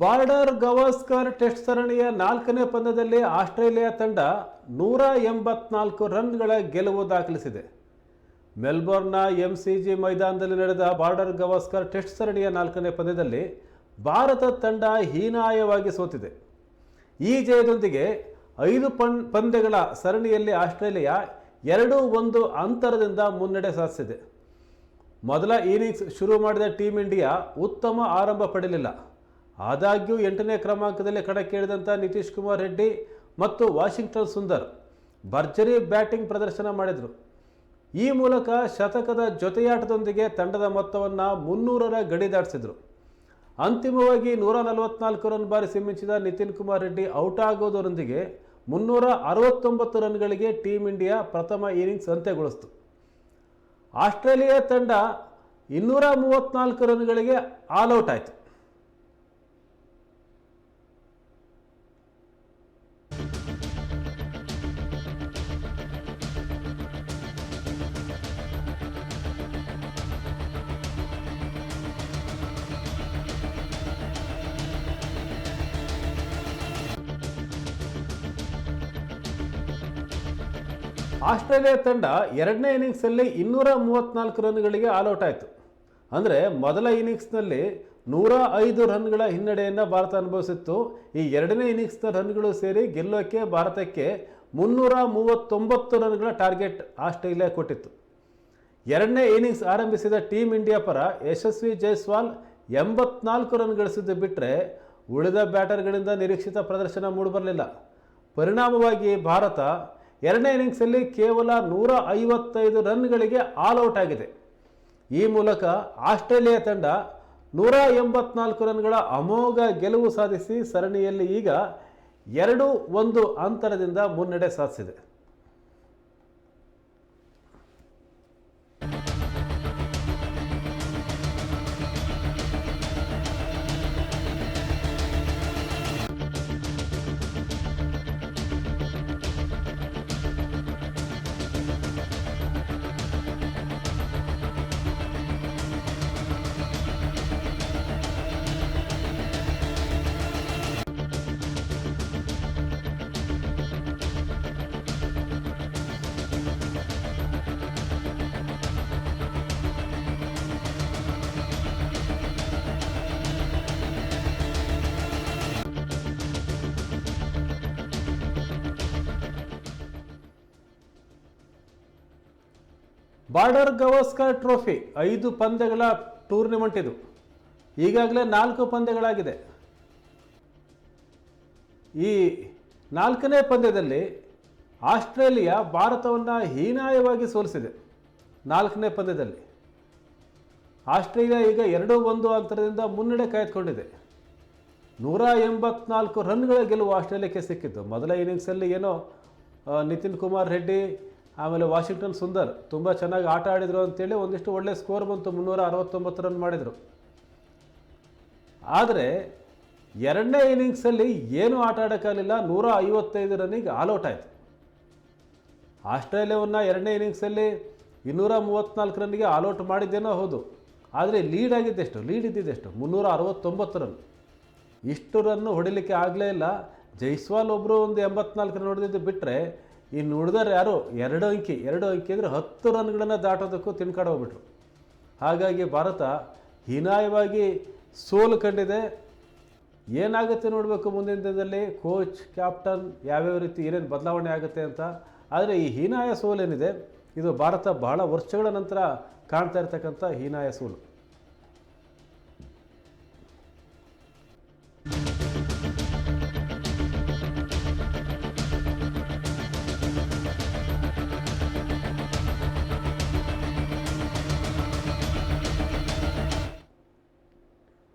Border Gavaskar test ಸರಣಿಯ ನಾಲ್ಕನೇ ಪಂದ್ಯದಲ್ಲಿ ಆಸ್ಟ್ರೇಲಿಯಾ ತಂಡ ನೂರ ಎಂಬತ್ನಾಲ್ಕು ರನ್ಗಳ ಗೆಲುವು ದಾಖಲಿಸಿದೆ. ಮೆಲ್ಬೋರ್ನ್ನ ಜಿ ಮೈದಾನದಲ್ಲಿ ನಡೆದ ಬಾರ್ಡರ್ ಗವಾಸ್ಕರ್ ಟೆಸ್ಟ್ ಸರಣಿಯ ನಾಲ್ಕನೇ ಪಂದ್ಯದಲ್ಲಿ ಭಾರತ ತಂಡ ಹೀನಾಯವಾಗಿ ಸೋತಿದೆ. ಈ ಜಯದೊಂದಿಗೆ ಐದು ಪನ್ ಪಂದ್ಯಗಳ ಸರಣಿಯಲ್ಲಿ ಆಸ್ಟ್ರೇಲಿಯಾ ಎರಡು ಒಂದು ಅಂತರದಿಂದ ಮುನ್ನಡೆ ಸಾಧಿಸಿದೆ. ಮೊದಲ ಇನಿಂಗ್ಸ್ ಶುರು ಮಾಡಿದ ಟೀಮ್ ಇಂಡಿಯಾ ಉತ್ತಮ ಆರಂಭ ಪಡೆಯಲಿಲ್ಲ. ಆದಾಗ್ಯೂ ಎಂಟನೇ ಕ್ರಮಾಂಕದಲ್ಲಿ ಕಣಕ್ಕಿಳಿದಂಥ ನಿತೀಶ್ ಕುಮಾರ್ ರೆಡ್ಡಿ ಮತ್ತು ವಾಷಿಂಗ್ಟನ್ ಸುಂದರ್ ಭರ್ಜರಿ ಬ್ಯಾಟಿಂಗ್ ಪ್ರದರ್ಶನ ಮಾಡಿದರು. ಈ ಮೂಲಕ ಶತಕದ ಜೊತೆಯಾಟದೊಂದಿಗೆ ತಂಡದ ಮೊತ್ತವನ್ನು ಮುನ್ನೂರರ ಗಡಿ ದಾಟಿಸಿದರು. ಅಂತಿಮವಾಗಿ ನೂರ ನಲವತ್ನಾಲ್ಕು ರನ್ ಬಾರಿ ಸಿಮ್ಮಿಸಿದ ನಿತಿನ್ ಕುಮಾರ್ ರೆಡ್ಡಿ ಔಟ್ ಆಗೋದರೊಂದಿಗೆ ಮುನ್ನೂರ ಅರವತ್ತೊಂಬತ್ತು ರನ್ಗಳಿಗೆ ಟೀಮ್ ಇಂಡಿಯಾ ಪ್ರಥಮ ಇನಿಂಗ್ಸ್ ಅಂತ್ಯಗೊಳಿಸ್ತು. ಆಸ್ಟ್ರೇಲಿಯಾ ತಂಡ ಇನ್ನೂರ ಮೂವತ್ತ್ನಾಲ್ಕು ರನ್ಗಳಿಗೆ ಆಲ್ಔಟ್ ಆಯಿತು. ಆಸ್ಟ್ರೇಲಿಯಾ ತಂಡ ಎರಡನೇ ಇನ್ನಿಂಗ್ಸಲ್ಲಿ ಇನ್ನೂರ ಮೂವತ್ತ್ನಾಲ್ಕು ರನ್ಗಳಿಗೆ ಆಲ್ಔಟ್ ಆಯಿತು. ಅಂದರೆ ಮೊದಲ ಇನ್ನಿಂಗ್ಸ್ನಲ್ಲಿ ನೂರ ಐದು ರನ್ಗಳ ಹಿನ್ನಡೆಯನ್ನು ಭಾರತ ಅನುಭವಿಸಿತ್ತು. ಈ ಎರಡನೇ ಇನ್ನಿಂಗ್ಸ್ನ ರನ್ಗಳು ಸೇರಿ ಗೆಲ್ಲೋಕ್ಕೆ ಭಾರತಕ್ಕೆ ಮುನ್ನೂರ ಮೂವತ್ತೊಂಬತ್ತು ರನ್ಗಳ ಟಾರ್ಗೆಟ್ ಆಸ್ಟ್ರೇಲಿಯಾ ಕೊಟ್ಟಿತ್ತು. ಎರಡನೇ ಇನ್ನಿಂಗ್ಸ್ ಆರಂಭಿಸಿದ ಟೀಮ್ ಇಂಡಿಯಾ ಪರ ಯಶಸ್ವಿ ಜೈಸ್ವಾಲ್ ಎಂಬತ್ನಾಲ್ಕು ರನ್ ಗಳಿಸಿದ್ದು ಬಿಟ್ಟರೆ ಉಳಿದ ಬ್ಯಾಟರ್ಗಳಿಂದ ನಿರೀಕ್ಷಿತ ಪ್ರದರ್ಶನ ಮೂಡಿಬರಲಿಲ್ಲ. ಪರಿಣಾಮವಾಗಿ ಭಾರತ ಎರಡನೇ ಇನ್ನಿಂಗ್ಸಲ್ಲಿ ಕೇವಲ ನೂರ ಐವತ್ತೈದು ರನ್ಗಳಿಗೆ ಆಲ್ಔಟ್ ಆಗಿದೆ. ಈ ಮೂಲಕ ಆಸ್ಟ್ರೇಲಿಯಾ ತಂಡ ನೂರ ಎಂಬತ್ನಾಲ್ಕು ರನ್ಗಳ ಅಮೋಘ ಗೆಲುವು ಸಾಧಿಸಿ ಸರಣಿಯಲ್ಲಿ ಈಗ ಎರಡು ಒಂದು ಅಂತರದಿಂದ ಮುನ್ನಡೆ ಸಾಧಿಸಿದೆ. ಬಾರ್ಡರ್ ಗವಾಸ್ಕರ್ ಟ್ರೋಫಿ, ಐದು ಪಂದ್ಯಗಳ ಟೂರ್ನಿಮೆಂಟ್ ಇದು. ಈಗಾಗಲೇ ನಾಲ್ಕು ಪಂದ್ಯಗಳಾಗಿದೆ. ಈ ನಾಲ್ಕನೇ ಪಂದ್ಯದಲ್ಲಿ ಆಸ್ಟ್ರೇಲಿಯಾ ಭಾರತವನ್ನು ಹೀನಾಯವಾಗಿ ಸೋಲಿಸಿದೆ. ನಾಲ್ಕನೇ ಪಂದ್ಯದಲ್ಲಿ. ಆಸ್ಟ್ರೇಲಿಯಾ ಈಗ ಎರಡು ಒಂದು ಅಂತರದಿಂದ ಮುನ್ನಡೆ ಕಾಯ್ದುಕೊಂಡಿದೆ. ನೂರ ಎಂಬತ್ನಾಲ್ಕು ರನ್ಗಳ ಗೆಲುವು ಆಸ್ಟ್ರೇಲಿಯಾಕ್ಕೆ ಸಿಕ್ಕಿತ್ತು ಮೊದಲ ಇನ್ನಿಂಗ್ಸಲ್ಲಿ ಏನೋ ನಿತಿನ್ ಕುಮಾರ್ ರೆಡ್ಡಿ ಆಮೇಲೆ ವಾಷಿಂಗ್ಟನ್ ಸುಂದರ್ ತುಂಬ ಚೆನ್ನಾಗಿ ಆಟ ಆಡಿದರು ಅಂತೇಳಿ ಒಂದಿಷ್ಟು ಒಳ್ಳೆ ಸ್ಕೋರ್ ಬಂತು ಮುನ್ನೂರ ಅರವತ್ತೊಂಬತ್ತು ರನ್ ಮಾಡಿದರು. ಆದರೆ ಎರಡನೇ ಇನ್ನಿಂಗ್ಸಲ್ಲಿ ಏನೂ ಆಟ ಆಡೋಕ್ಕಾಗಲಿಲ್ಲ ನೂರ ಐವತ್ತೈದು ರನ್ನಿಗೆ ಆಲ್ಔಟ್ ಆಯಿತು. ಆಸ್ಟ್ರೇಲಿಯಾವನ್ನು ಎರಡನೇ ಇನ್ನಿಂಗ್ಸಲ್ಲಿ ಇನ್ನೂರ ಮೂವತ್ತ್ನಾಲ್ಕು ರನ್ನಿಗೆ ಆಲ್ಔಟ್ ಮಾಡಿದ್ದೇನೋ ಹೌದು, ಆದರೆ ಲೀಡ್ ಆಗಿದ್ದೆಷ್ಟು, ಲೀಡ್ ಇದ್ದಿದ್ದೆಷ್ಟು ಮುನ್ನೂರ ಅರವತ್ತೊಂಬತ್ತು ರನ್. ಇಷ್ಟು ರನ್ನು ಹೊಡಿಲಿಕ್ಕೆ ಆಗಲೇ ಇಲ್ಲ. ಜೈಸ್ವಾಲ್ ಒಬ್ಬರು ಒಂದು ಎಂಬತ್ನಾಲ್ಕು ರನ್ ಹೊಡೆದಿದ್ದು ಬಿಟ್ಟರೆ ಇನ್ನು ಉಳಿದವ್ರು ಯಾರು? ಎರಡು ಅಂಕಿ. ಎರಡು ಅಂಕಿ ಅಂದರೆ ಹತ್ತು ರನ್ಗಳನ್ನು ದಾಟೋದಕ್ಕೂ ತಿನ್ಕಾಡಿ ಹೋಗ್ಬಿಟ್ರು. ಹಾಗಾಗಿ ಭಾರತ ಹೀನಾಯವಾಗಿ ಸೋಲು ಕಂಡಿದೆ. ಏನಾಗುತ್ತೆ ನೋಡಬೇಕು ಮುಂದಿನ ದಿನದಲ್ಲಿ? ಕೋಚ್ ಕ್ಯಾಪ್ಟನ್ ಯಾವ್ಯಾವ ರೀತಿ ಏನೇನು ಬದಲಾವಣೆ ಆಗುತ್ತೆ ಅಂತ. ಆದರೆ ಈ ಹೀನಾಯ ಸೋಲೇನಿದೆ. ಇದು ಭಾರತ ಬಹಳ ವರ್ಷಗಳ ನಂತರ ಕಾಣ್ತಾ ಇರ್ತಕ್ಕಂಥ ಹೀನಾಯ ಸೋಲು.